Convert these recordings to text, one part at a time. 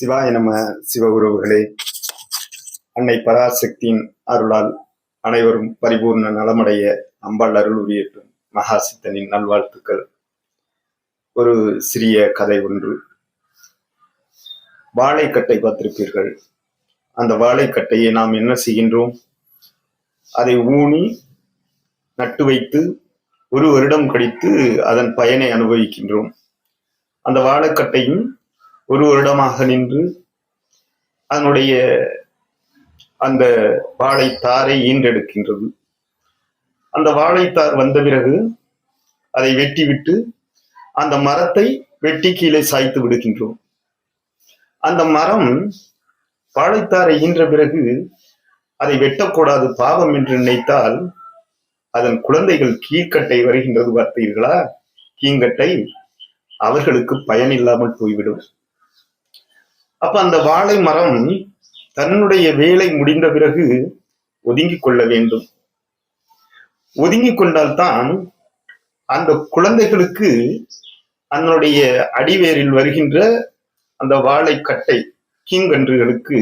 சிவாய நம சிவகுருவுகளே அன்னை பராசக்தியின் அருளால் அனைவரும் பரிபூர்ண நலமடைய அம்பாள் அருள் உரியட்டும் மகாசித்தனின் நல்வாழ்த்துக்கள். ஒரு சிறிய கதை ஒன்று. வாழைக்கட்டை பார்த்திருப்பீர்கள். அந்த வாழைக்கட்டையை நாம் என்ன செய்கின்றோம்? அதை ஊனி நட்டு வைத்து ஒரு வருடம் கழித்து அதன் பயனை அனுபவிக்கின்றோம். அந்த வாழைக்கட்டையும் ஒரு வருடமாக நின்று அதனுடைய அந்த வாழைத்தாரை ஈன்றெடுக்கின்றது. அந்த வாழைத்தார் வந்த பிறகு அதை வெட்டிவிட்டு அந்த மரத்தை வெட்டி கீழே சாய்த்து விடுகின்றோம். அந்த மரம் வாழைத்தாரை ஈன்ற பிறகு அதை வெட்டக்கூடாது பாவம் என்று நினைத்தால் அதன் குழந்தைகள் கீழ்கட்டை வருகின்றது பார்த்தீர்களா? கீங்கட்டை அவர்களுக்கு பயன் இல்லாமல் போய்விடும். அப்ப அந்த வாழை மரம் தன்னுடைய வேலை முடிந்த பிறகு ஒதுங்கிக் கொள்ள வேண்டும். ஒதுங்கிக் கொண்டால்தான் அந்த குழந்தைகளுக்கு அதனுடைய அடிவேரில் வருகின்ற அந்த வாழைக்கட்டை கீங்கன்றுகளுக்கு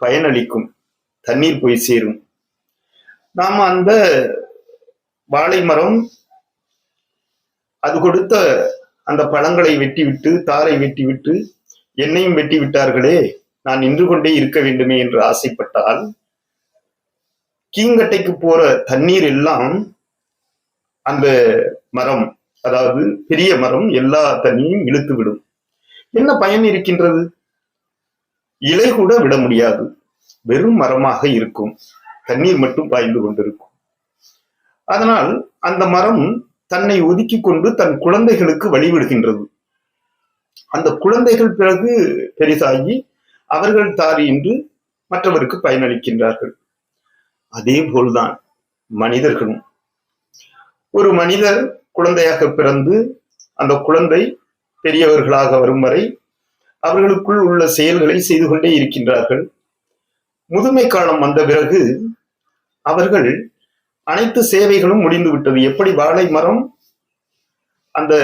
பயனளிக்கும் தண்ணீர் போய் சேரும். நாம் அந்த வாழை மரம் அது கொடுத்த அந்த பழங்களை வெட்டிவிட்டு தாரை வெட்டிவிட்டு என்னையும் வெட்டி விட்டார்களே நான் நின்று கொண்டே இருக்க வேண்டுமே என்று ஆசைப்பட்டால் கீங்கட்டைக்கு போற தண்ணீர் எல்லாம் அந்த மரம் அதாவது பெரிய மரம் எல்லா தண்ணியும் இழுத்து விடும். என்ன பயன் இருக்கின்றது? இலை கூட விட முடியாது. வெறும் மரமாக இருக்கும். தண்ணீர் மட்டும் பாய்ந்து கொண்டிருக்கும். அதனால் அந்த மரம் தன்னை ஒதுக்கி கொண்டு தன் குழந்தைகளுக்கு வழிவிடுகின்றது அந்த குழந்தைகள் பிறகு பெரிதாகி அவர்கள் தாரி என்று மற்றவருக்கு பயனளிக்கின்றார்கள். அதே போல்தான் மனிதர்களும். ஒரு மனிதர் குழந்தையாக பிறந்து அந்த குழந்தை பெரியவர்களாக வரும் வரை அவர்களுக்குள் உள்ள செயல்களை செய்து கொண்டே இருக்கின்றார்கள். முதுமை காலம் வந்த பிறகு அவர்கள் அனைத்து சேவைகளும் முடிந்துவிட்டது. எப்படி வாழை மரம் அந்த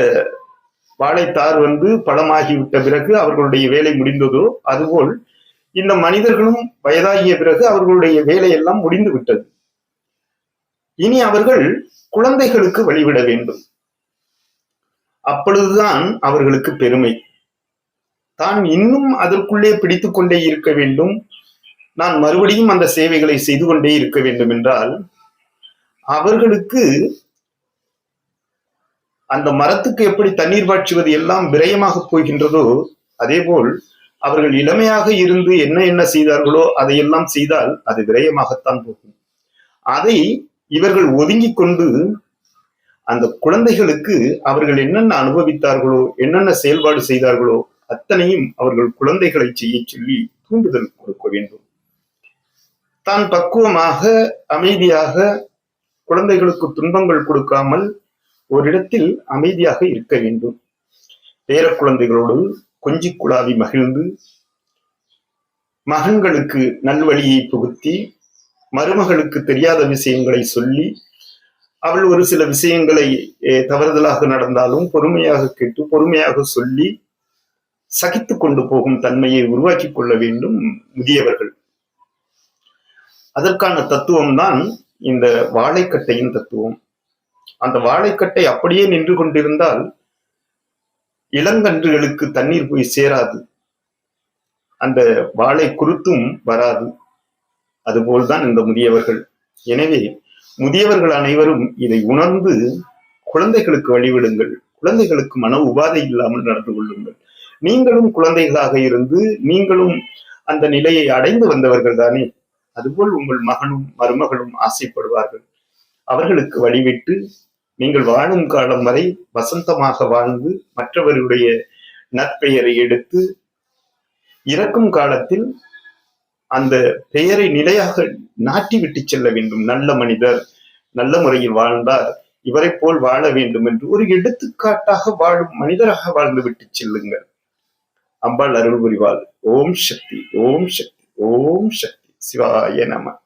வாழைத்தார் வந்து பழமாகிவிட்ட பிறகு அவர்களுடைய வேலை முடிந்ததோ அதுபோல் இந்த மனிதர்களும் வயதாகிய பிறகு அவர்களுடைய வேலையெல்லாம் முடிந்து விட்டது இனி அவர்கள் குழந்தைகளுக்கு வழிவிட வேண்டும். அப்பொழுதுதான் அவர்களுக்கு பெருமை. தான் இன்னும் அதற்குள்ளே பிடித்து கொண்டே இருக்க வேண்டும். நான் மறுபடியும் அந்த சேவைகளை செய்து கொண்டே இருக்க வேண்டும் என்றால் அவர்களுக்கு அந்த மரத்துக்கு எப்படி தண்ணீர் பாய்ச்சுவது எல்லாம் விரயமாக போகின்றதோ அதேபோல் அவர்கள் இளமையாக இருந்து என்ன என்ன செய்தார்களோ அதையெல்லாம் செய்தால் அது விரயமாகத்தான் போகும். அதை இவர்கள் ஒதுங்கி கொண்டு அந்த குழந்தைகளுக்கு அவர்கள் என்னென்ன அனுபவித்தார்களோ என்னென்ன செயல்பாடு செய்தார்களோ அத்தனையும் அவர்கள் குழந்தைகளை செய்ய சொல்லி தூண்டுதல் கொடுக்க வேண்டும். தான் பக்குவமாக அமைதியாக குழந்தைகளுக்கு துன்பங்கள் கொடுக்காமல் ஓரிடத்தில் அமைதியாக இருக்க வேண்டும். பேர குழந்தைகளோடு கொஞ்சி குழாவி மகிழ்ந்து மகன்களுக்கு நல்வழியை புகுத்தி மருமகளுக்கு தெரியாத விஷயங்களை சொல்லி அவள் ஒரு சில விஷயங்களை தவறுதலாக நடந்தாலும் பொறுமையாக கேட்டு பொறுமையாக சொல்லி சகித்து கொண்டு போகும் தன்மையை உருவாக்கி கொள்ள வேண்டும் முதியவர்கள். அதற்கான தத்துவம்தான் இந்த வாழைக்கட்டையின் தத்துவம். அந்த வாழைக்கட்டை அப்படியே நின்று கொண்டிருந்தால் இளங்கன்றுகளுக்கு தண்ணீர் போய் சேராது. அந்த வாழை குருத்தும் வராது. அதுபோல்தான் இந்த முதியவர்கள். எனவே முதியவர்கள் அனைவரும் இதை உணர்ந்து குழந்தைகளுக்கு வழிவிடுங்கள். குழந்தைகளுக்கு மன உபாதை இல்லாமல் நடந்து கொள்ளுங்கள். நீங்களும் குழந்தைகளாக இருந்து நீங்களும் அந்த நிலையை அடைந்து வந்தவர்கள் தானே. அதுபோல் உங்கள் மகனும் மருமகளும் ஆசைப்படுவார்கள். அவர்களுக்கு வழிவிட்டு நீங்கள் வாழும் காலம் வரை வசந்தமாக வாழ்ந்து மற்றவருடைய நற்பெயரை எடுத்து இறக்கும் காலத்தில் அந்த பெயரை நிலையாக நாட்டி விட்டு செல்ல வேண்டும். நல்ல மனிதர் நல்ல முறையில் வாழ்ந்தார் இவரை போல் வாழ வேண்டும் என்று ஒரு எடுத்துக்காட்டாக வாழும் மனிதராக வாழ்ந்து விட்டு செல்லுங்கள். அம்பாள் அருள் புரிவாள். ஓம் சக்தி ஓம் சக்தி ஓம் சக்தி. சிவாய நம.